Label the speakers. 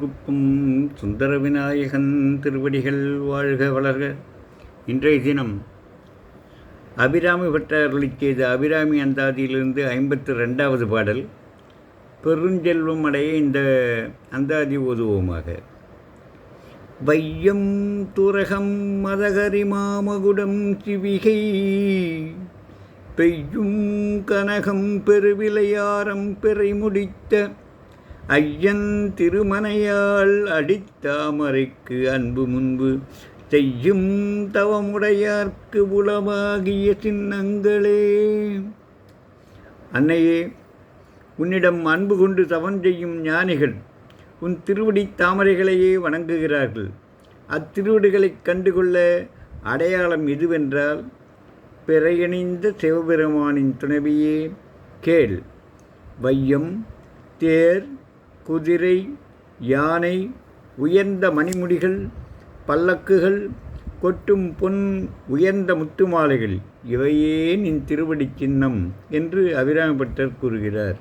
Speaker 1: குப்பும் சுந்தர விநாயகன் திருவடிகள் வாழ்க வளர்க. இன்றைய தினம் அபிராமி பட்டாரருளிச் செய்த அபிராமி அந்தாதியிலிருந்து ஐம்பத்து ரெண்டாவது பாடல் பெருஞ்செல்வம் அடைய இந்த அந்தாதி ஓதுவோமாக. வையம் துரகம் மதகரி மாமகுடம் சிவிகை பெய்யும் கனகம் பெருவிளையாரம் பெறை முடித்த ஐயன் திருமனையாள் அடித்தாமரைக்கு அன்பு முன்பு செய்யும் தவமுடையார்க்கு உளமாகிய சின்னங்களே. அன்னையே உன்னிடம் அன்பு கொண்டு தவம் செய்யும் ஞானிகள் உன் திருவடி தாமரைகளையே வணங்குகிறார்கள். அத்திருவடிகளைக் கண்டுகொள்ள அடையாளம் எதுவென்றால் பிறையணிந்த சிவபெருமானின் துணைவியே கேள். வையம் தேர் குதிரை யானை உயர்ந்த மணிமுடிகள் பல்லக்குகள் கொட்டும் பொன் உயர்ந்த முத்துமாலைகள் இவையே நின் திருவடி சின்னம் என்று அபிராமபட்டர் கூறுகிறார்.